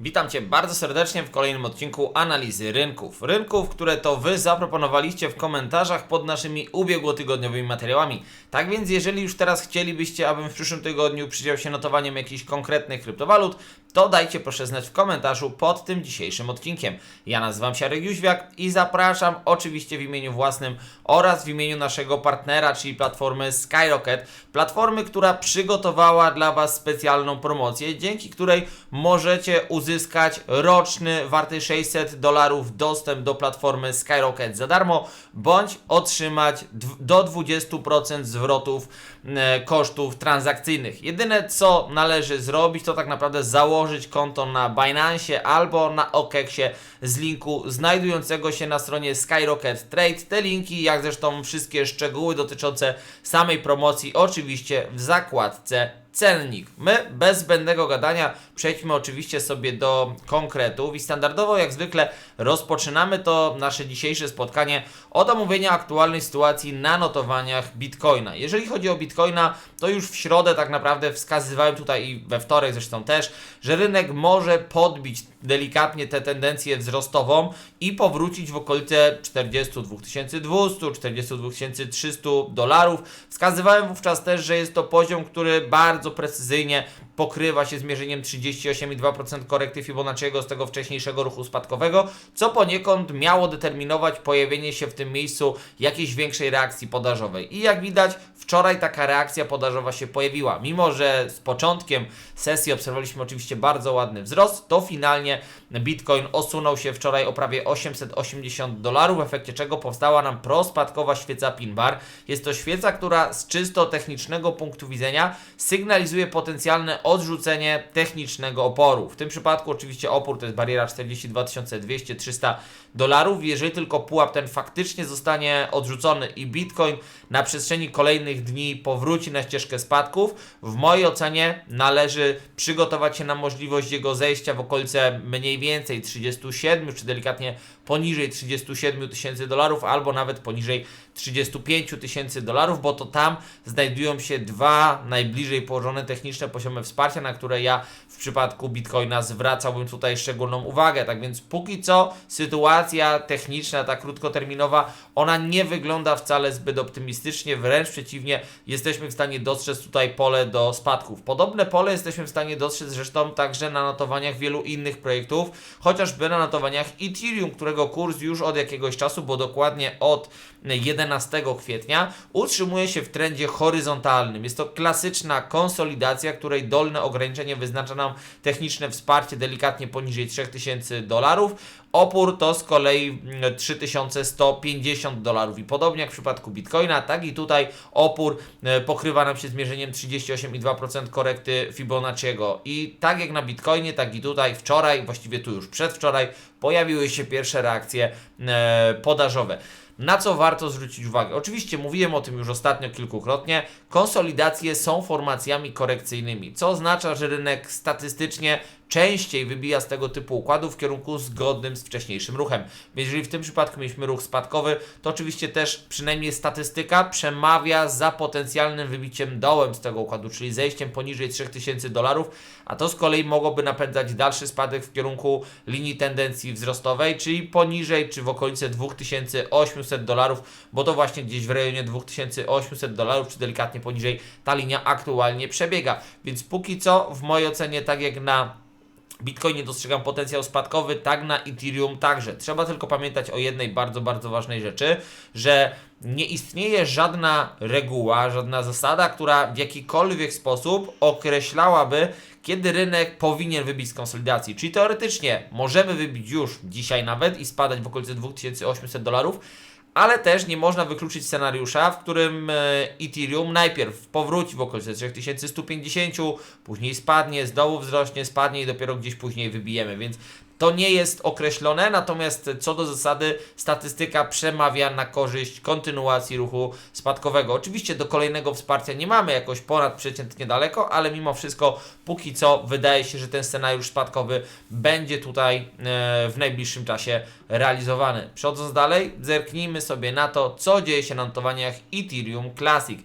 Witam Cię bardzo serdecznie w kolejnym odcinku analizy rynków. Rynków, które to Wy zaproponowaliście w komentarzach pod naszymi ubiegłotygodniowymi materiałami. Tak więc, jeżeli już teraz chcielibyście, abym w przyszłym tygodniu przyjrzał się notowaniom jakichś konkretnych kryptowalut, to dajcie proszę znać w komentarzu pod tym dzisiejszym odcinkiem. Ja nazywam się Arek Jóźwiak i zapraszam oczywiście w imieniu własnym oraz w imieniu naszego partnera, czyli platformy Skyrocket. Platformy, która przygotowała dla Was specjalną promocję, dzięki której możecie uzyskać roczny warty 600 dolarów dostęp do platformy Skyrocket za darmo, bądź otrzymać do 20% zwrotów e, kosztów transakcyjnych. Jedyne co należy zrobić, to tak naprawdę założyć konto na Binance albo na OKEXie z linku znajdującego się na stronie Skyrocket Trade. Te linki, jak zresztą wszystkie szczegóły dotyczące samej promocji, oczywiście w zakładce cennik. My bez zbędnego gadania przejdźmy oczywiście sobie do konkretów i standardowo jak zwykle rozpoczynamy to nasze dzisiejsze spotkanie od omówienia aktualnej sytuacji na notowaniach Bitcoina. Jeżeli chodzi o Bitcoina, to już w środę tak naprawdę wskazywałem tutaj i we wtorek zresztą też, że rynek może podbić delikatnie tę tendencję wzrostową i powrócić w okolice 42 200, 42 300 dolarów. Wskazywałem wówczas też, że jest to poziom, który bardzo precyzyjnie pokrywa się z mierzeniem 38,2% korekty Fibonacciego z tego wcześniejszego ruchu spadkowego, co poniekąd miało determinować pojawienie się w tym miejscu jakiejś większej reakcji podażowej. I jak widać, wczoraj taka reakcja podażowa się pojawiła. Mimo, że z początkiem sesji obserwowaliśmy oczywiście bardzo ładny wzrost, to finalnie Bitcoin osunął się wczoraj o prawie 880 dolarów, w efekcie czego powstała nam prospadkowa świeca pin bar. Jest to świeca, która z czysto technicznego punktu widzenia sygnalizuje potencjalne odrzucenie technicznego oporu. W tym przypadku oczywiście opór to jest bariera 42 200-300 dolarów. Jeżeli tylko pułap ten faktycznie zostanie odrzucony i Bitcoin na przestrzeni kolejnych dni powróci na ścieżkę spadków, w mojej ocenie należy przygotować się na możliwość jego zejścia w okolice mniej więcej 37 czy delikatnie poniżej 37 tysięcy dolarów albo nawet poniżej 35 tysięcy dolarów, bo to tam znajdują się dwa najbliżej położone techniczne poziomy wsparcia, na które ja w przypadku Bitcoina zwracałbym tutaj szczególną uwagę. Tak więc póki co sytuacja techniczna, ta krótkoterminowa, ona nie wygląda wcale zbyt optymistycznie, wręcz przeciwnie, jesteśmy w stanie dostrzec tutaj pole do spadków. Podobne pole jesteśmy w stanie dostrzec zresztą także na notowaniach wielu innych projektów, chociażby na notowaniach Ethereum, którego kurs już od jakiegoś czasu, bo dokładnie od 11 kwietnia utrzymuje się w trendzie horyzontalnym. Jest to klasyczna konsolidacja, której dolne ograniczenie wyznacza nam techniczne wsparcie delikatnie poniżej 3000 dolarów. Opór to z kolei mm, 3150 dolarów i podobnie jak w przypadku Bitcoina, tak i tutaj opór e, pokrywa nam się zmierzeniem 38,2% korekty Fibonacciego. I tak jak na Bitcoinie, tak i tutaj wczoraj, właściwie tu już przedwczoraj, pojawiły się pierwsze reakcje e, podażowe. Na co warto zwrócić uwagę? Oczywiście mówiłem o tym już ostatnio kilkukrotnie. Konsolidacje są formacjami korekcyjnymi, co oznacza, że rynek statystycznie częściej wybija z tego typu układów w kierunku zgodnym z wcześniejszym ruchem. Więc jeżeli w tym przypadku mieliśmy ruch spadkowy, to oczywiście też przynajmniej statystyka przemawia za potencjalnym wybiciem dołem z tego układu, czyli zejściem poniżej 3000 dolarów, a to z kolei mogłoby napędzać dalszy spadek w kierunku linii tendencji wzrostowej, czyli poniżej czy w okolice 2800 dolarów, bo to właśnie gdzieś w rejonie 2800 dolarów, czy delikatnie poniżej ta linia aktualnie przebiega. Więc póki co w mojej ocenie, tak jak na Bitcoinie dostrzegam potencjał spadkowy, tak na Ethereum także. Trzeba tylko pamiętać o jednej bardzo, bardzo ważnej rzeczy, że nie istnieje żadna reguła, żadna zasada, która w jakikolwiek sposób określałaby, kiedy rynek powinien wybić z konsolidacji. Czyli teoretycznie możemy wybić już dzisiaj nawet i spadać w okolice 2800 dolarów, ale też nie można wykluczyć scenariusza, w którym e, Ethereum najpierw powróci w okolice 3150, później spadnie, znowu wzrośnie, spadnie i dopiero gdzieś później wybijemy, więc To nie jest określone, natomiast co do zasady statystyka przemawia na korzyść kontynuacji ruchu spadkowego. Oczywiście do kolejnego wsparcia nie mamy jakoś ponadprzeciętnie daleko, ale mimo wszystko póki co wydaje się, że ten scenariusz spadkowy będzie tutaj e, w najbliższym czasie realizowany. Przechodząc dalej, zerknijmy sobie na to, co dzieje się na notowaniach Ethereum Classic.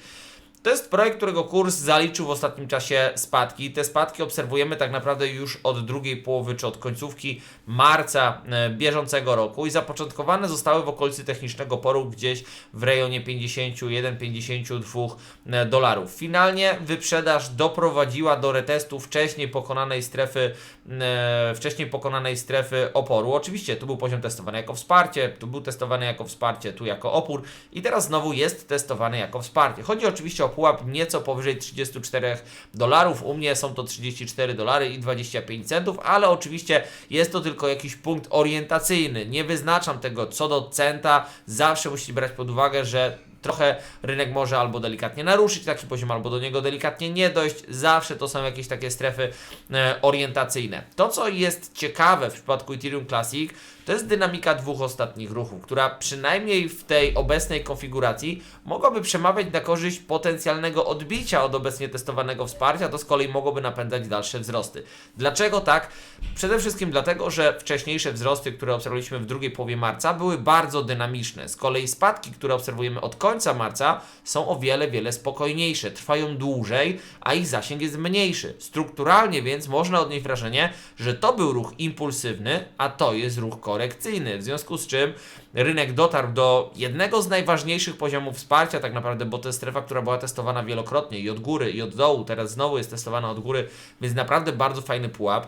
To jest projekt, którego kurs zaliczył w ostatnim czasie spadki. Te spadki obserwujemy tak naprawdę już od drugiej połowy czy od końcówki marca e, bieżącego roku i zapoczątkowane zostały w okolicy technicznego poru gdzieś w rejonie 51-52 e, dolarów. Finalnie wyprzedaż doprowadziła do retestu wcześniej pokonanej strefy, e, wcześniej pokonanej strefy oporu. Oczywiście tu był poziom testowany jako wsparcie, tu był testowany jako wsparcie, tu jako opór i teraz znowu jest testowany jako wsparcie. Chodzi oczywiście o pułap nieco powyżej 34 dolarów. U mnie są to 34 dolary i 25 centów, ale oczywiście jest to tylko jakiś punkt orientacyjny. Nie wyznaczam tego co do centa. Zawsze musicie brać pod uwagę, że trochę rynek może albo delikatnie naruszyć taki poziom, albo do niego delikatnie nie dojść. Zawsze to są jakieś takie strefy e, orientacyjne. To, co jest ciekawe w przypadku Ethereum Classic, to jest dynamika dwóch ostatnich ruchów, która przynajmniej w tej obecnej konfiguracji mogłaby przemawiać na korzyść potencjalnego odbicia od obecnie testowanego wsparcia, to z kolei mogłoby napędzać dalsze wzrosty. Dlaczego tak? Przede wszystkim dlatego, że wcześniejsze wzrosty, które obserwowaliśmy w drugiej połowie marca, były bardzo dynamiczne. Z kolei spadki, które obserwujemy od końca marca, są o wiele, wiele spokojniejsze, trwają dłużej, a ich zasięg jest mniejszy. Strukturalnie więc można odnieść wrażenie, że to był ruch impulsywny, a to jest ruch korekcyjny. W związku z czym rynek dotarł do jednego z najważniejszych poziomów wsparcia, tak naprawdę, bo to jest strefa, która była testowana wielokrotnie i od góry, i od dołu, teraz znowu jest testowana od góry, więc naprawdę bardzo fajny pułap.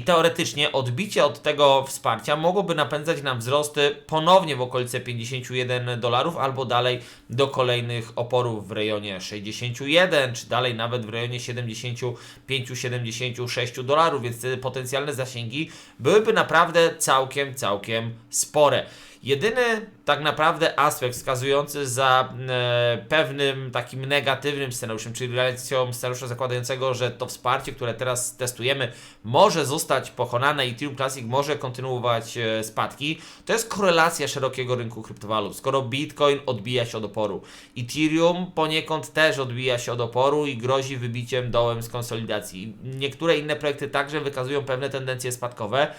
I teoretycznie odbicie od tego wsparcia mogłoby napędzać nam wzrosty ponownie w okolice 51 dolarów albo dalej do kolejnych oporów w rejonie 61 czy dalej nawet w rejonie 75-76 dolarów, więc te potencjalne zasięgi byłyby naprawdę całkiem, całkiem spore. Jedyny tak naprawdę aspekt wskazujący za e, pewnym takim negatywnym scenariuszem, czyli realizacją scenariusza zakładającego, że to wsparcie, które teraz testujemy, może zostać pokonane i Ethereum Classic może kontynuować e, spadki, to jest korelacja szerokiego rynku kryptowalut. Skoro Bitcoin odbija się od oporu, Ethereum poniekąd też odbija się od oporu i grozi wybiciem dołem z konsolidacji. Niektóre inne projekty także wykazują pewne tendencje spadkowe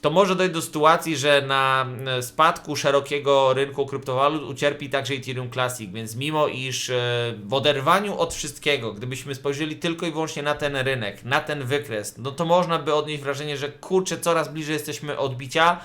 to może dojść do sytuacji, że na e, spadku szerokiego rynku kryptowalut ucierpi także Ethereum Classic, więc mimo iż e, w oderwaniu od wszystkiego, gdybyśmy spojrzeli tylko i wyłącznie na ten rynek, na ten wykres, no to można by odnieść wrażenie, że kurczę, coraz bliżej jesteśmy odbicia,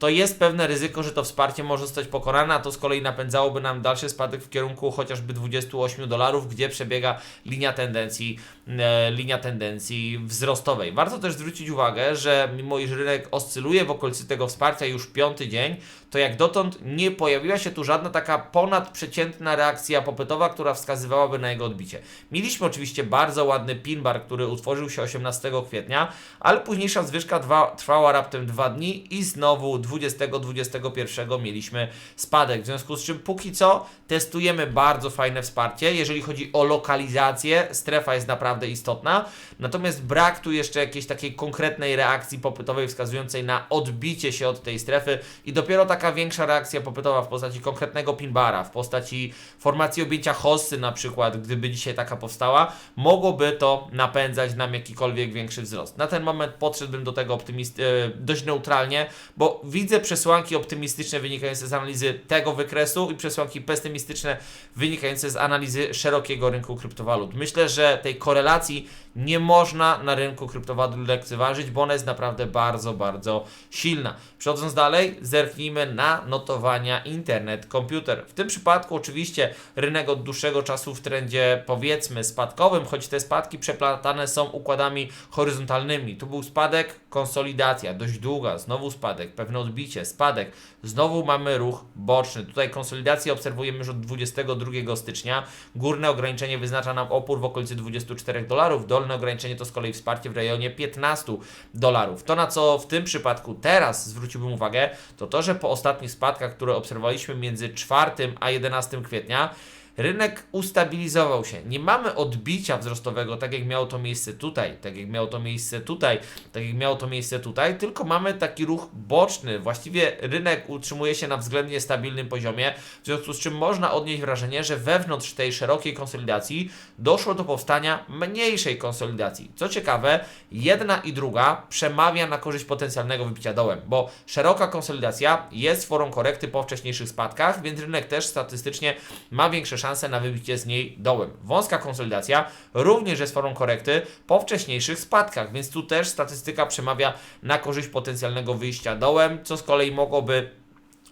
to jest pewne ryzyko, że to wsparcie może zostać pokonane, a to z kolei napędzałoby nam dalszy spadek w kierunku chociażby 28 dolarów, gdzie przebiega linia tendencji, e, linia tendencji wzrostowej. Warto też zwrócić uwagę, że mimo iż rynek oscyluje w okolicy tego wsparcia już piąty dzień, to jak dotąd nie pojawiła się tu żadna taka ponadprzeciętna reakcja popytowa, która wskazywałaby na jego odbicie. Mieliśmy oczywiście bardzo ładny pin bar, który utworzył się 18 kwietnia, ale późniejsza zwyżka dwa, trwała raptem dwa dni i znowu 20-21 mieliśmy spadek. W związku z czym póki co testujemy bardzo fajne wsparcie. Jeżeli chodzi o lokalizację, strefa jest naprawdę istotna, natomiast brak tu jeszcze jakiejś takiej konkretnej reakcji popytowej wskazującej na odbicie się od tej strefy i dopiero taka większa reakcja popytowa w postaci konkretnego pinbara, w postaci formacji objęcia hossy na przykład, gdyby dzisiaj taka powstała, mogłoby to napędzać nam jakikolwiek większy wzrost. Na ten moment podszedłbym do tego optymist- e, dość neutralnie, bo widzę przesłanki optymistyczne wynikające z analizy tego wykresu i przesłanki pesymistyczne wynikające z analizy szerokiego rynku kryptowalut. Myślę, że tej korelacji nie można na rynku kryptowalut lekceważyć, bo ona jest naprawdę bardzo, bardzo silna. Przechodząc dalej, zerknijmy na notowania internet komputer. W tym przypadku oczywiście rynek od dłuższego czasu w trendzie powiedzmy spadkowym, choć te spadki przeplatane są układami horyzontalnymi. Tu był spadek, konsolidacja, dość długa, znowu spadek, pewne odbicie, spadek, znowu mamy ruch boczny. Tutaj konsolidację obserwujemy już od 22 stycznia. Górne ograniczenie wyznacza nam opór w okolicy 24 dolarów, dolne ograniczenie to z kolei wsparcie w rejonie 15 dolarów. To na co w tym przypadku teraz zwróciłbym uwagę, to to, że po ostatnich spadkach, które obserwowaliśmy między 4 a 11 kwietnia, rynek ustabilizował się. Nie mamy odbicia wzrostowego, tak jak miało to miejsce tutaj, tak jak miało to miejsce tutaj, tak jak miało to miejsce tutaj, tylko mamy taki ruch boczny. Właściwie rynek utrzymuje się na względnie stabilnym poziomie, w związku z czym można odnieść wrażenie, że wewnątrz tej szerokiej konsolidacji doszło do powstania mniejszej konsolidacji. Co ciekawe, jedna i druga przemawia na korzyść potencjalnego wybicia dołem, bo szeroka konsolidacja jest formą korekty po wcześniejszych spadkach, więc rynek też statystycznie ma większe szanse na wybicie z niej dołem. Wąska konsolidacja również jest formą korekty po wcześniejszych spadkach, więc tu też statystyka przemawia na korzyść potencjalnego wyjścia dołem, co z kolei mogłoby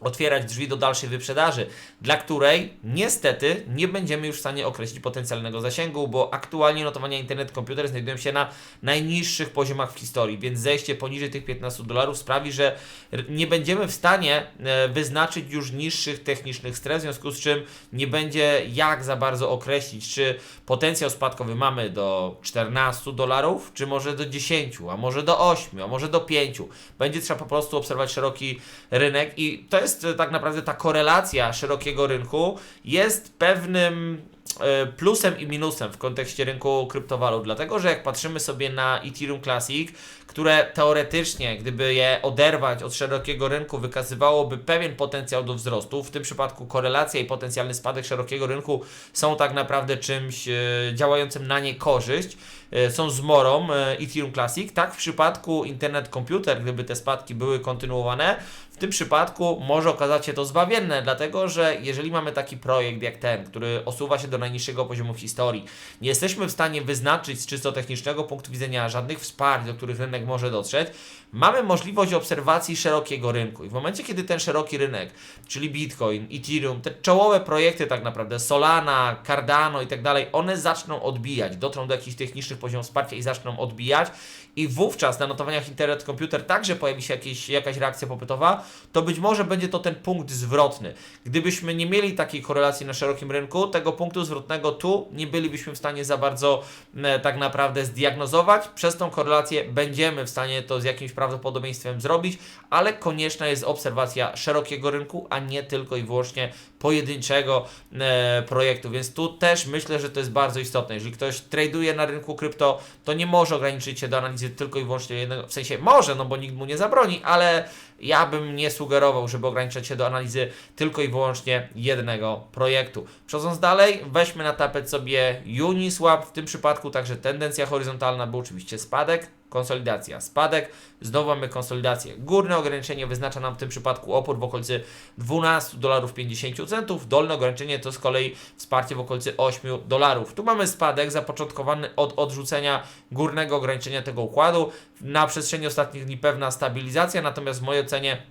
otwierać drzwi do dalszej wyprzedaży, dla której niestety nie będziemy już w stanie określić potencjalnego zasięgu, bo aktualnie notowania internet komputer znajdują się na najniższych poziomach w historii, więc zejście poniżej tych 15 dolarów sprawi, że nie będziemy w stanie e, wyznaczyć już niższych technicznych stref, w związku z czym nie będzie jak za bardzo określić, czy potencjał spadkowy mamy do 14 dolarów, czy może do 10, a może do 8, a może do 5. Będzie trzeba po prostu obserwować szeroki rynek i to jest e, tak naprawdę ta korelacja szerokiego rynku jest pewnym plusem i minusem w kontekście rynku kryptowalut, dlatego że jak patrzymy sobie na Ethereum Classic, które teoretycznie, gdyby je oderwać od szerokiego rynku, wykazywałoby pewien potencjał do wzrostu, w tym przypadku korelacja i potencjalny spadek szerokiego rynku są tak naprawdę czymś e, działającym na niekorzyść, e, są zmorą Ethereum Classic, tak w przypadku Internet Computer, gdyby te spadki były kontynuowane, w tym przypadku może okazać się to zbawienne, dlatego że jeżeli mamy taki projekt jak ten, który osuwa się do najniższego poziomu w historii, nie jesteśmy w stanie wyznaczyć z czysto technicznego punktu widzenia żadnych wsparć, do których rynek może dotrzeć, mamy możliwość obserwacji szerokiego rynku. I w momencie, kiedy ten szeroki rynek, czyli Bitcoin, Ethereum, te czołowe projekty tak naprawdę, Solana, Cardano i tak dalej, one zaczną odbijać, dotrą do jakichś technicznych poziomów wsparcia i zaczną odbijać i wówczas na notowaniach Internet Computer także pojawi się jakieś, jakaś reakcja popytowa, to być może będzie to ten punkt zwrotny. Gdybyśmy nie mieli takiej korelacji na szerokim rynku, tego punktu zwrotnego tu nie bylibyśmy w stanie za bardzo e, tak naprawdę zdiagnozować. Przez tą korelację będziemy w stanie to z jakimś prawdopodobieństwem zrobić, ale konieczna jest obserwacja szerokiego rynku, a nie tylko i wyłącznie pojedynczego e, projektu. Więc tu też myślę, że to jest bardzo istotne. Jeżeli ktoś traduje na rynku krypto, to nie może ograniczyć się do analizy tylko i wyłącznie jednego, w sensie może, no bo nikt mu nie zabroni, ale ja bym nie sugerował, żeby ograniczać się do analizy tylko i wyłącznie jednego projektu. Przechodząc dalej, weźmy na tapet sobie Uniswap, w tym przypadku także tendencja horyzontalna, był oczywiście spadek, konsolidacja, spadek, znowu mamy konsolidację. Górne ograniczenie wyznacza nam w tym przypadku opór w okolicy 12 dolarów 50 centów, dolne ograniczenie to z kolei wsparcie w okolicy 8 dolarów. Tu mamy spadek zapoczątkowany od odrzucenia górnego ograniczenia tego układu. Na przestrzeni ostatnich dni pewna stabilizacja, natomiast w ocenie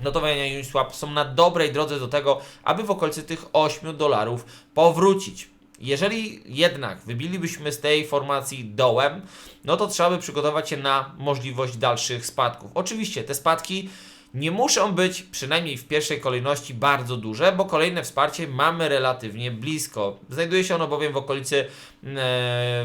notowania Uniswap są na dobrej drodze do tego, aby w okolicy tych 8 dolarów powrócić. Jeżeli jednak wybilibyśmy z tej formacji dołem, no to trzeba by przygotować się na możliwość dalszych spadków. Oczywiście te spadki nie muszą być, przynajmniej w pierwszej kolejności, bardzo duże, bo kolejne wsparcie mamy relatywnie blisko. Znajduje się ono bowiem w okolicy, e,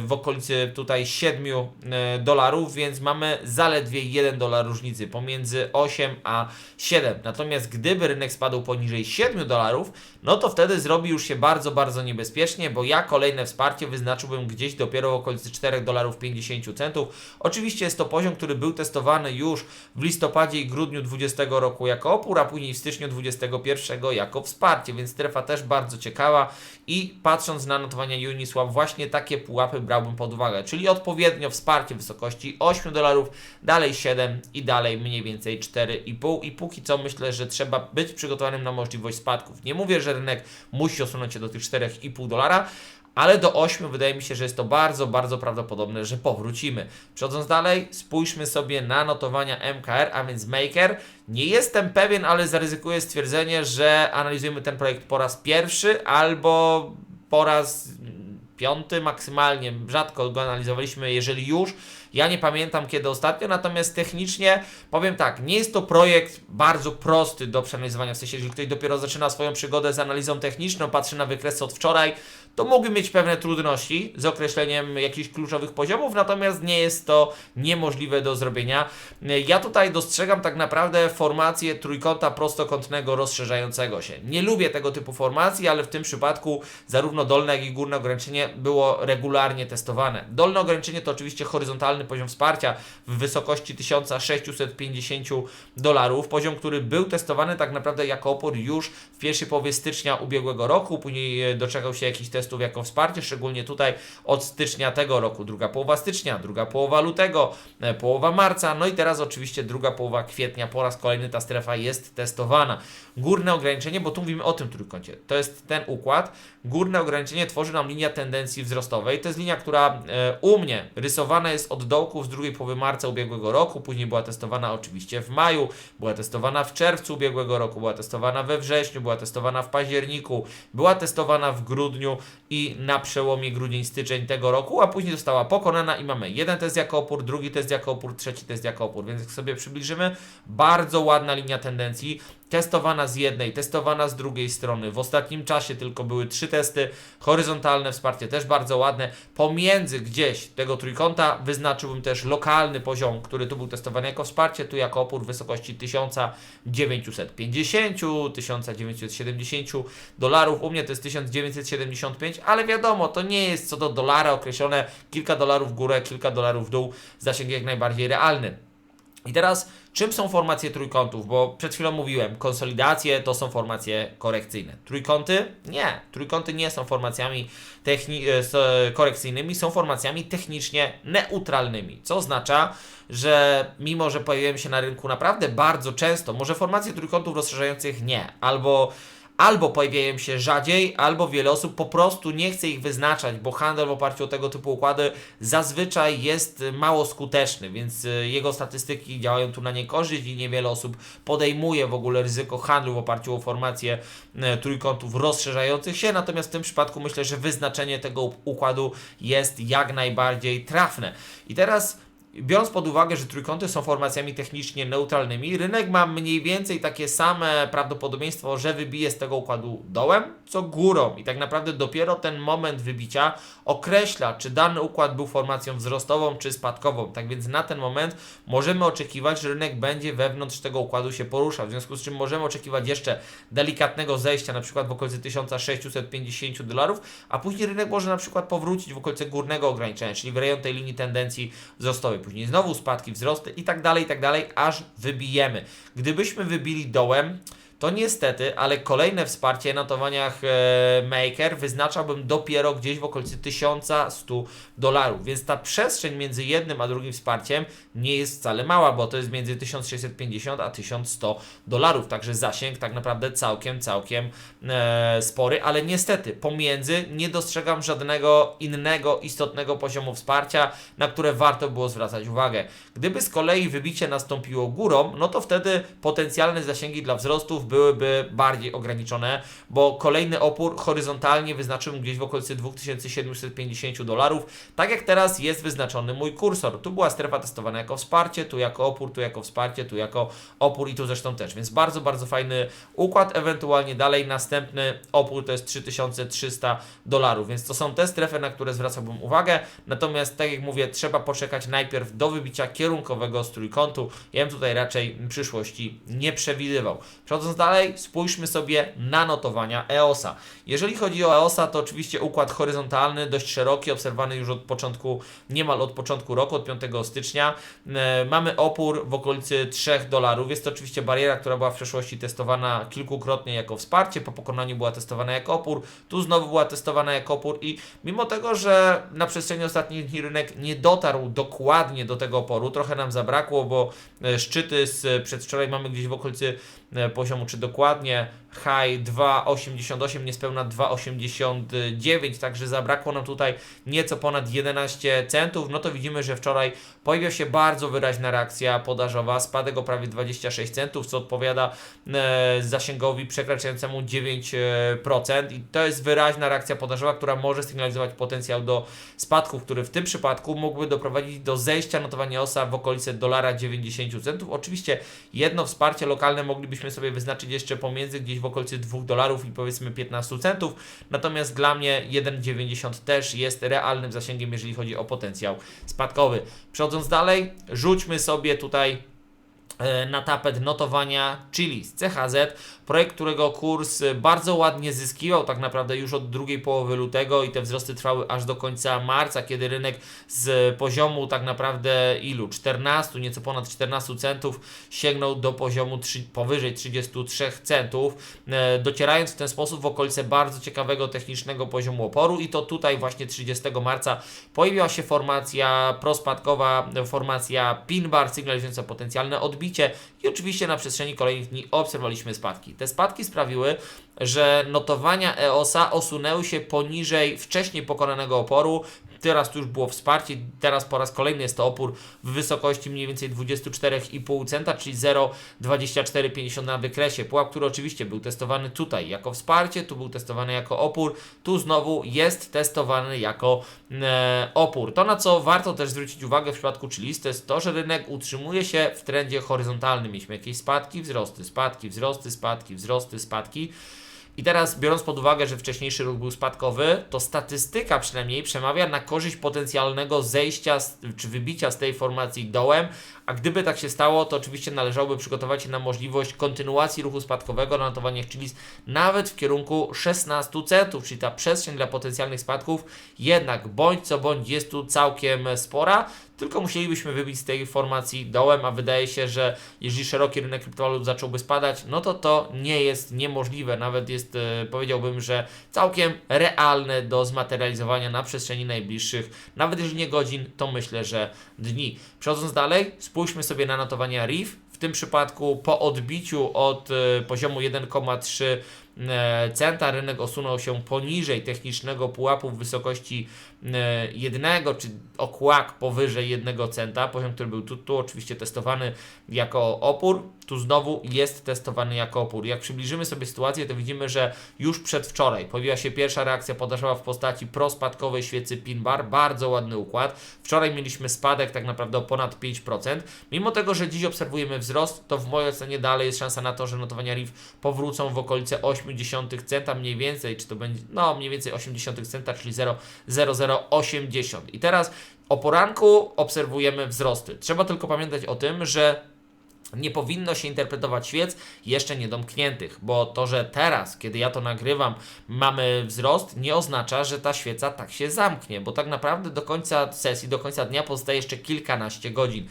w okolicy tutaj 7 e, dolarów, więc mamy zaledwie 1 dolar różnicy pomiędzy 8 a 7. Natomiast gdyby rynek spadł poniżej 7 dolarów, no to wtedy zrobi już się bardzo, bardzo niebezpiecznie, bo ja kolejne wsparcie wyznaczyłbym gdzieś dopiero w okolicy 4 dolarów 50 centów. Oczywiście jest to poziom, który był testowany już w listopadzie i grudniu 2020 roku jako opór, a później w styczniu 2021 jako wsparcie, więc strefa też bardzo ciekawa i patrząc na notowania Uniswap właśnie takie pułapy brałbym pod uwagę, czyli odpowiednio wsparcie w wysokości 8 dolarów, dalej 7 i dalej mniej więcej 4,5 i póki co myślę, że trzeba być przygotowanym na możliwość spadków. Nie mówię, że rynek musi osunąć się do tych 4,5 dolara, ale do 8 wydaje mi się, że jest to bardzo, bardzo prawdopodobne, że powrócimy. Przechodząc dalej, spójrzmy sobie na notowania MKR, a więc Maker. Nie jestem pewien, ale zaryzykuję stwierdzenie, że analizujemy ten projekt po raz pierwszy albo po raz piąty maksymalnie. Rzadko go analizowaliśmy, jeżeli już. Ja nie pamiętam kiedy ostatnio, natomiast technicznie powiem tak, nie jest to projekt bardzo prosty do przeanalizowania, w sensie jeżeli ktoś dopiero zaczyna swoją przygodę z analizą techniczną, patrzy na wykresy od wczoraj, to mógłby mieć pewne trudności z określeniem jakichś kluczowych poziomów, natomiast nie jest to niemożliwe do zrobienia. Ja tutaj dostrzegam tak naprawdę formację trójkąta prostokątnego rozszerzającego się. Nie lubię tego typu formacji, ale w tym przypadku zarówno dolne, jak i górne ograniczenie było regularnie testowane. Dolne ograniczenie to oczywiście horyzontalny poziom wsparcia w wysokości 1650 dolarów, poziom, który był testowany tak naprawdę jako opór już w pierwszej połowie stycznia ubiegłego roku, później e, doczekał się jakichś testów jako wsparcie, szczególnie tutaj od stycznia tego roku, druga połowa stycznia, druga połowa lutego, e, połowa marca, no i teraz oczywiście druga połowa kwietnia, po raz kolejny ta strefa jest testowana. Górne ograniczenie, bo tu mówimy o tym trójkącie, to jest ten układ, górne ograniczenie tworzy nam linia tendencji wzrostowej, to jest linia, która e, u mnie rysowana jest od dołku z drugiej połowy marca ubiegłego roku, później była testowana oczywiście w maju, była testowana w czerwcu ubiegłego roku, była testowana we wrześniu, była testowana w październiku, była testowana w grudniu i na przełomie grudzień-styczeń tego roku, a później została pokonana i mamy jeden test jako opór, drugi test jako opór, trzeci test jako opór, więc jak sobie przybliżymy, bardzo ładna linia tendencji, testowana z jednej, testowana z drugiej strony. W ostatnim czasie tylko były trzy testy, horyzontalne wsparcie też bardzo ładne. Pomiędzy gdzieś tego trójkąta wyznaczyłbym też lokalny poziom, który tu był testowany jako wsparcie, tu jako opór w wysokości 1950, 1970 dolarów. U mnie to jest 1975, ale wiadomo, to nie jest co do dolara określone kilka dolarów w górę, kilka dolarów w dół, zasięg jak najbardziej realny. I teraz, czym są formacje trójkątów? Bo przed chwilą mówiłem, konsolidacje to są formacje korekcyjne. Trójkąty? Nie. Trójkąty nie są formacjami e, korekcyjnymi, są formacjami technicznie neutralnymi. Co oznacza, że mimo, że pojawiają się na rynku naprawdę bardzo często, może formacje trójkątów rozszerzających nie, albo albo pojawiają się rzadziej, albo wiele osób po prostu nie chce ich wyznaczać, bo handel w oparciu o tego typu układy zazwyczaj jest y, mało skuteczny, więc y, jego statystyki działają tu na niekorzyść i niewiele osób podejmuje w ogóle ryzyko handlu w oparciu o formacje y, trójkątów rozszerzających się, natomiast w tym przypadku myślę, że wyznaczenie tego układu jest jak najbardziej trafne. I teraz Biorąc pod uwagę, że trójkąty są formacjami technicznie neutralnymi, rynek ma mniej więcej takie same prawdopodobieństwo, że wybije z tego układu dołem, co górą. I tak naprawdę dopiero ten moment wybicia określa, czy dany układ był formacją wzrostową, czy spadkową. Tak więc na ten moment możemy oczekiwać, że rynek będzie wewnątrz tego układu się poruszał. W związku z czym możemy oczekiwać jeszcze delikatnego zejścia, na przykład w okolicy 1650 dolarów, a później rynek może na przykład powrócić w okolice górnego ograniczenia, czyli w rejon tej linii tendencji wzrostowej. Później znowu spadki, wzrosty i tak dalej, i tak dalej, aż wybijemy. Gdybyśmy wybili dołem, to niestety, ale kolejne wsparcie na notowaniach e, Maker wyznaczałbym dopiero gdzieś w okolicy 1100 dolarów, więc ta przestrzeń między jednym a drugim wsparciem nie jest wcale mała, bo to jest między 1650 a 1100 dolarów, także zasięg tak naprawdę całkiem, całkiem e, spory, ale niestety pomiędzy nie dostrzegam żadnego innego istotnego poziomu wsparcia, na które warto było zwracać uwagę. Gdyby z kolei wybicie nastąpiło górą, no to wtedy potencjalne zasięgi dla wzrostów byłyby bardziej ograniczone, bo kolejny opór horyzontalnie wyznaczyłbym gdzieś w okolicy 2750 dolarów, tak jak teraz jest wyznaczony mój kursor. Tu była strefa testowana jako wsparcie, tu jako opór, tu jako wsparcie, tu jako opór i tu zresztą też, więc bardzo, bardzo fajny układ, ewentualnie dalej następny opór to jest 3300 dolarów, więc to są te strefy, na które zwracałbym uwagę, natomiast tak jak mówię, trzeba poczekać najpierw do wybicia kierunkowego z trójkątu, ja bym tutaj raczej przyszłości nie przewidywał. Przechodząc dalej, spójrzmy sobie na notowania EOSa. Jeżeli chodzi o EOSa, to oczywiście układ horyzontalny, dość szeroki, obserwowany już od początku, niemal od początku roku, od 5 stycznia. E, mamy opór w okolicy 3 dolarów. Jest to oczywiście bariera, która była w przeszłości testowana kilkukrotnie jako wsparcie, po pokonaniu była testowana jako opór, tu znowu była testowana jako opór i mimo tego, że na przestrzeni ostatnich dni rynek nie dotarł dokładnie do tego oporu, trochę nam zabrakło, bo e, szczyty z przedwczoraj mamy gdzieś w okolicy e, poziomu, czy dokładnie. High 2,88, niespełna 2,89, także zabrakło nam tutaj nieco ponad 11 centów, no to widzimy, że wczoraj pojawiła się bardzo wyraźna reakcja podażowa, spadek o prawie 26 centów, co odpowiada e, zasięgowi przekraczającemu 9% i to jest wyraźna reakcja podażowa, która może sygnalizować potencjał do spadków, który w tym przypadku mógłby doprowadzić do zejścia notowania OSA w okolice dolara 90 centów. Oczywiście jedno wsparcie lokalne moglibyśmy sobie wyznaczyć jeszcze pomiędzy gdzieś w okolicy 2 dolarów i powiedzmy 15 centów, natomiast dla mnie 1,90 też jest realnym zasięgiem, jeżeli chodzi o potencjał spadkowy. Przechodząc dalej, rzućmy sobie tutaj na tapet notowania Chili z CHZ, projekt, którego kurs e, bardzo ładnie zyskiwał tak naprawdę już od drugiej połowy lutego i te wzrosty trwały aż do końca marca, kiedy rynek z poziomu tak naprawdę ilu? 14, nieco ponad 14 centów sięgnął do poziomu 3, powyżej 33 centów, e, docierając w ten sposób w okolice bardzo ciekawego technicznego poziomu oporu i to tutaj właśnie 30 marca pojawiła się formacja prospadkowa, formacja pin bar sygnalizująca potencjalne odbicie i oczywiście na przestrzeni kolejnych dni obserwowaliśmy spadki. Te spadki sprawiły, że notowania EOSA osunęły się poniżej wcześniej pokonanego oporu. Teraz tu już było wsparcie, teraz po raz kolejny jest to opór w wysokości mniej więcej 24,5 centa, czyli 0,2450 na wykresie. Pułap, który oczywiście był testowany tutaj jako wsparcie, tu był testowany jako opór, tu znowu jest testowany jako e, opór. To na co warto też zwrócić uwagę w przypadku Chilis, to jest to, że rynek utrzymuje się w trendzie horyzontalnym. Mieliśmy jakieś spadki, wzrosty, spadki, wzrosty, spadki, wzrosty, spadki. I teraz, biorąc pod uwagę, że wcześniejszy ruch był spadkowy, to statystyka przynajmniej przemawia na korzyść potencjalnego zejścia z, czy wybicia z tej formacji dołem. A gdyby tak się stało, to oczywiście należałoby przygotować się na możliwość kontynuacji ruchu spadkowego na notowaniach Chilis nawet w kierunku 16 centów, czyli ta przestrzeń dla potencjalnych spadków jednak bądź co bądź jest tu całkiem spora. Tylko musielibyśmy wybić z tej formacji dołem, a wydaje się, że jeżeli szeroki rynek kryptowalut zacząłby spadać, no to to nie jest niemożliwe, nawet jest, e, powiedziałbym, że całkiem realne do zmaterializowania na przestrzeni najbliższych, nawet jeżeli nie godzin, to myślę, że dni. Przechodząc dalej, spójrzmy sobie na notowania RIF. W tym przypadku po odbiciu od e, poziomu 1,3 e, centa rynek osunął się poniżej technicznego pułapu w wysokości e, jednego, czy okłak powyżej 1 centa. Poziom, który był tu, tu oczywiście testowany jako opór, tu znowu jest testowany jako opór. Jak przybliżymy sobie sytuację, to widzimy, że już przedwczoraj pojawiła się pierwsza reakcja podażowa w postaci prospadkowej świecy pin bar. Bardzo ładny układ. Wczoraj mieliśmy spadek tak naprawdę o ponad 5%. Mimo tego, że dziś obserwujemy wzrost, to w mojej ocenie dalej jest szansa na to, że notowania RIF powrócą w okolice 0,8 centa mniej więcej, czy to będzie, no mniej więcej 80 centa, czyli 0,0080. I teraz o poranku obserwujemy wzrosty. Trzeba tylko pamiętać o tym, że nie powinno się interpretować świec jeszcze niedomkniętych, bo to, że teraz, kiedy ja to nagrywam, mamy wzrost, nie oznacza, że ta świeca tak się zamknie, bo tak naprawdę do końca sesji, do końca dnia pozostaje jeszcze kilkanaście godzin.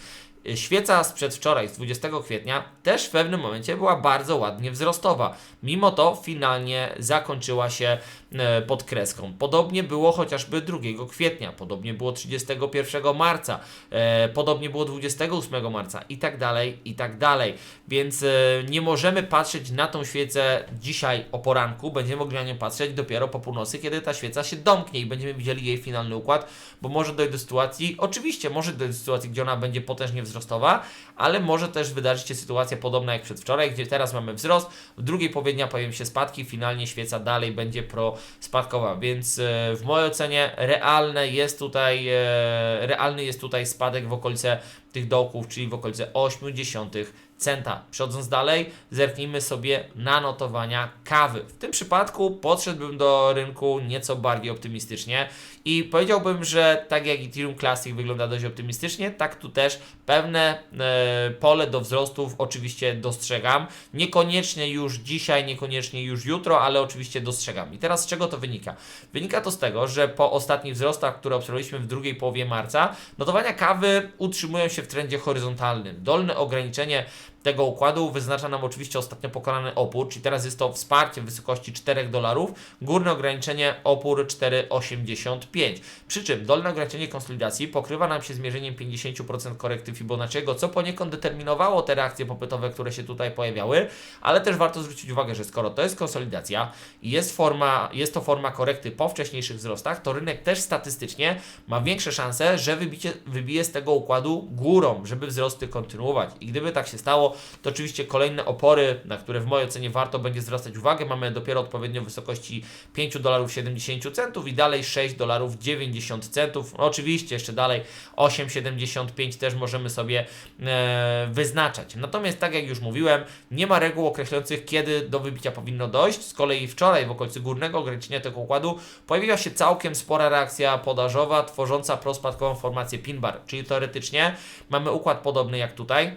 Świeca z przedwczoraj, z 20 kwietnia, też w pewnym momencie była bardzo ładnie wzrostowa. Mimo to finalnie zakończyła się e, pod kreską. Podobnie było chociażby 2 kwietnia, podobnie było 31 marca, e, podobnie było 28 marca i tak dalej, i tak dalej. Więc e, nie możemy patrzeć na tą świecę dzisiaj o poranku, będziemy mogli na nią patrzeć dopiero po północy, kiedy ta świeca się domknie i będziemy widzieli jej finalny układ, bo może dojść do sytuacji, oczywiście może dojść do sytuacji, gdzie ona będzie potężnie wzrostowa, ale może też wydarzyć się sytuacja podobna jak przedwczoraj, gdzie teraz mamy wzrost, w drugiej połowie dnia pojawią się spadki, finalnie świeca dalej będzie pro spadkowa, więc e, w mojej ocenie realne jest tutaj, e, realny jest tutaj spadek w okolice tych dołków, czyli w okolice 0,8 centa. Przechodząc dalej, zerknijmy sobie na notowania kawy. W tym przypadku podszedłbym do rynku nieco bardziej optymistycznie i powiedziałbym, że tak jak Ethereum Classic wygląda dość optymistycznie, tak tu też pewne e, pole do wzrostów oczywiście dostrzegam. Niekoniecznie już dzisiaj, niekoniecznie już jutro, ale oczywiście dostrzegam. I teraz z czego to wynika? Wynika to z tego, że po ostatnich wzrostach, które obserwowaliśmy w drugiej połowie marca, notowania kawy utrzymują się w trendzie horyzontalnym. Dolne ograniczenie tego układu wyznacza nam oczywiście ostatnio pokonany opór, czyli teraz jest to wsparcie w wysokości 4 dolarów, górne ograniczenie opór 4,85. Przy czym dolne ograniczenie konsolidacji pokrywa nam się zmierzeniem 50% korekty Fibonacciego, co poniekąd determinowało te reakcje popytowe, które się tutaj pojawiały, ale też warto zwrócić uwagę, że skoro to jest konsolidacja i jest, forma, jest to forma korekty po wcześniejszych wzrostach, to rynek też statystycznie ma większe szanse, że wybicie, wybije z tego układu górą, żeby wzrosty kontynuować. I gdyby tak się stało, to oczywiście kolejne opory, na które w mojej ocenie warto będzie zwracać uwagę, mamy dopiero odpowiednio wysokości 5 dolarów 70 centów i dalej 6 dolarów 90 centów. No, oczywiście jeszcze dalej 8,75 też możemy sobie e, wyznaczać. Natomiast tak jak już mówiłem, nie ma reguł określających kiedy do wybicia powinno dojść. Z kolei wczoraj w okolicy górnego ograniczenia tego układu pojawiła się całkiem spora reakcja podażowa tworząca prospadkową formację pin bar, czyli teoretycznie mamy układ podobny jak tutaj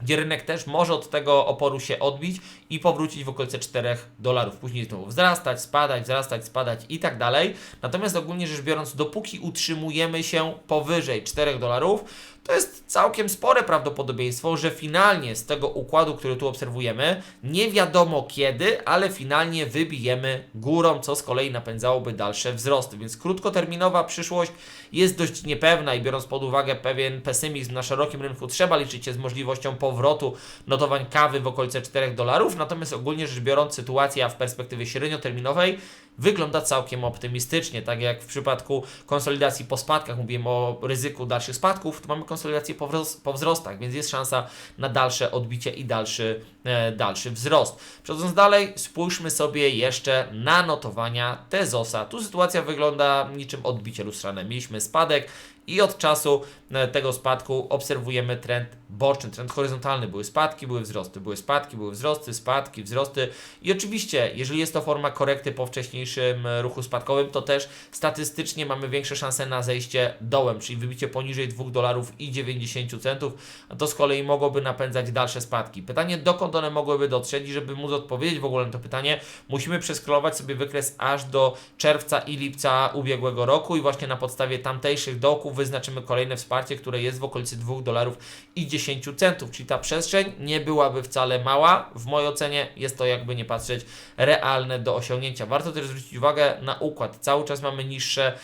gdzie rynek też może od tego oporu się odbić i powrócić w okolice 4 dolarów. Później znowu wzrastać, spadać, wzrastać, spadać i tak dalej. Natomiast ogólnie rzecz biorąc, dopóki utrzymujemy się powyżej 4 dolarów, to jest całkiem spore prawdopodobieństwo, że finalnie z tego układu, który tu obserwujemy, nie wiadomo kiedy, ale finalnie wybijemy górą, co z kolei napędzałoby dalsze wzrosty. Więc krótkoterminowa przyszłość jest dość niepewna i biorąc pod uwagę pewien pesymizm na szerokim rynku, trzeba liczyć się z możliwością powrotu notowań kawy w okolice 4 dolarów. Natomiast ogólnie rzecz biorąc, sytuacja w perspektywie średnioterminowej wygląda całkiem optymistycznie. Tak jak w przypadku konsolidacji po spadkach, mówimy o ryzyku dalszych spadków, to mamy konsolidację po, po wzrostach, więc jest szansa na dalsze odbicie i dalszy, e, dalszy wzrost. Przechodząc dalej, spójrzmy sobie jeszcze na notowania Tezosa. Tu sytuacja wygląda niczym odbicie lustrzane. Mieliśmy spadek i od czasu e, tego spadku obserwujemy trend boczny, trend horyzontalny. Były spadki, były wzrosty, były spadki, były wzrosty, spadki, wzrosty. I oczywiście, jeżeli jest to forma korekty po wcześniejszym e, ruchu spadkowym, to też statystycznie mamy większe szanse na zejście dołem, czyli wybicie poniżej 2 dolarów i 90 centów, to z kolei mogłoby napędzać dalsze spadki. Pytanie, dokąd one mogłyby dotrzeć i żeby móc odpowiedzieć w ogóle na to pytanie, musimy przeskrolować sobie wykres aż do czerwca i lipca ubiegłego roku i właśnie na podstawie tamtejszych dołków wyznaczymy kolejne wsparcie, które jest w okolicy 2 dolarów i 10 centów, czyli ta przestrzeń nie byłaby wcale mała. W mojej ocenie jest to jakby nie patrzeć realne do osiągnięcia. Warto też zwrócić uwagę na układ. Cały czas mamy niższe,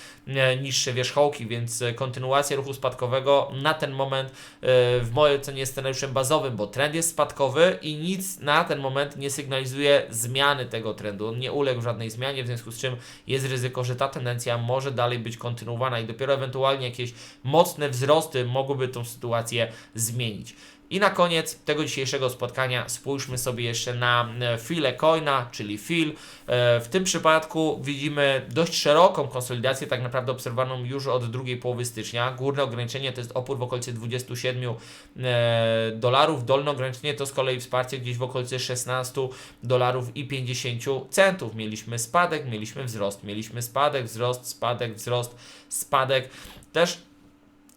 niższe wierzchołki, więc e, kontynuacja ruchu spadkowego na ten moment e, w mojej ocenie jest scenariuszem bazowym, bo trend jest spadkowy i nic na ten moment nie sygnalizuje zmiany tego trendu. On nie uległ żadnej zmianie, w związku z czym jest ryzyko, że ta tendencja może dalej być kontynuowana i dopiero ewentualnie jakieś mocne wzrosty mogłyby tą sytuację zmienić. I na koniec tego dzisiejszego spotkania spójrzmy sobie jeszcze na e, file coina, czyli fil. E, W tym przypadku widzimy dość szeroką konsolidację, tak naprawdę obserwowaną już od drugiej połowy stycznia. Górne ograniczenie to jest opór w okolicy 27 e, dolarów, dolne ograniczenie to z kolei wsparcie gdzieś w okolicy 16 dolarów i 50 centów. Mieliśmy spadek, mieliśmy wzrost, mieliśmy spadek, wzrost, spadek, wzrost, spadek. Też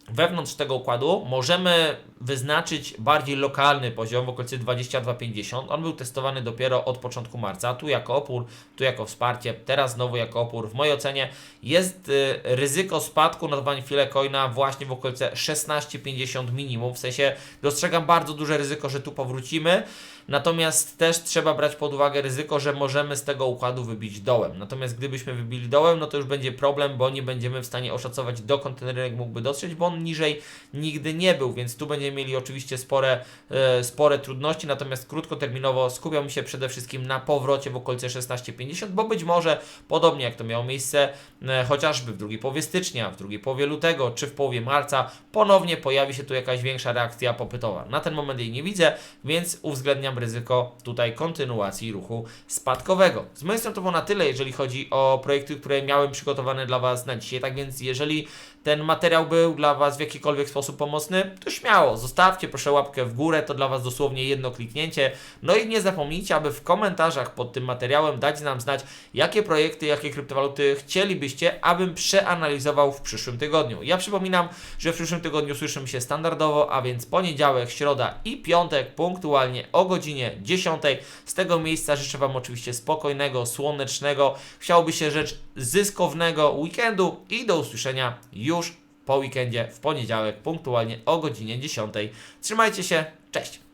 Wewnątrz tego układu możemy wyznaczyć bardziej lokalny poziom w okolicy 22,50. On był testowany dopiero od początku marca. Tu jako opór, tu jako wsparcie, teraz znowu jako opór. W mojej ocenie jest y, ryzyko spadku notowań file coina właśnie w okolice 16,50 minimum. W sensie dostrzegam bardzo duże ryzyko, że tu powrócimy. Natomiast też trzeba brać pod uwagę ryzyko, że możemy z tego układu wybić dołem. Natomiast gdybyśmy wybili dołem, no to już będzie problem, bo nie będziemy w stanie oszacować dokąd ten rynek mógłby dotrzeć, bo on niżej nigdy nie był, więc tu będziemy mieli oczywiście spore, e, spore trudności, natomiast krótkoterminowo skupiam się przede wszystkim na powrocie w okolice 16,50, bo być może podobnie jak to miało miejsce e, chociażby w drugiej połowie stycznia, w drugiej połowie lutego czy w połowie marca, ponownie pojawi się tu jakaś większa reakcja popytowa. Na ten moment jej nie widzę, więc uwzględniam ryzyko tutaj kontynuacji ruchu spadkowego. Z mojej strony to było na tyle, jeżeli chodzi o projekty, które miałem przygotowane dla Was na dzisiaj. Tak więc, jeżeli ten materiał był dla Was w jakikolwiek sposób pomocny, to śmiało, zostawcie proszę łapkę w górę, to dla Was dosłownie jedno kliknięcie. No i nie zapomnijcie, aby w komentarzach pod tym materiałem dać nam znać, jakie projekty, jakie kryptowaluty chcielibyście, abym przeanalizował w przyszłym tygodniu. Ja przypominam, że w przyszłym tygodniu słyszymy się standardowo, a więc poniedziałek, środa i piątek punktualnie o godzinie 10. Z tego miejsca życzę Wam oczywiście spokojnego, słonecznego, chciałoby się rzecz zyskownego weekendu i do usłyszenia już po weekendzie w poniedziałek punktualnie o godzinie 10. Trzymajcie się, cześć!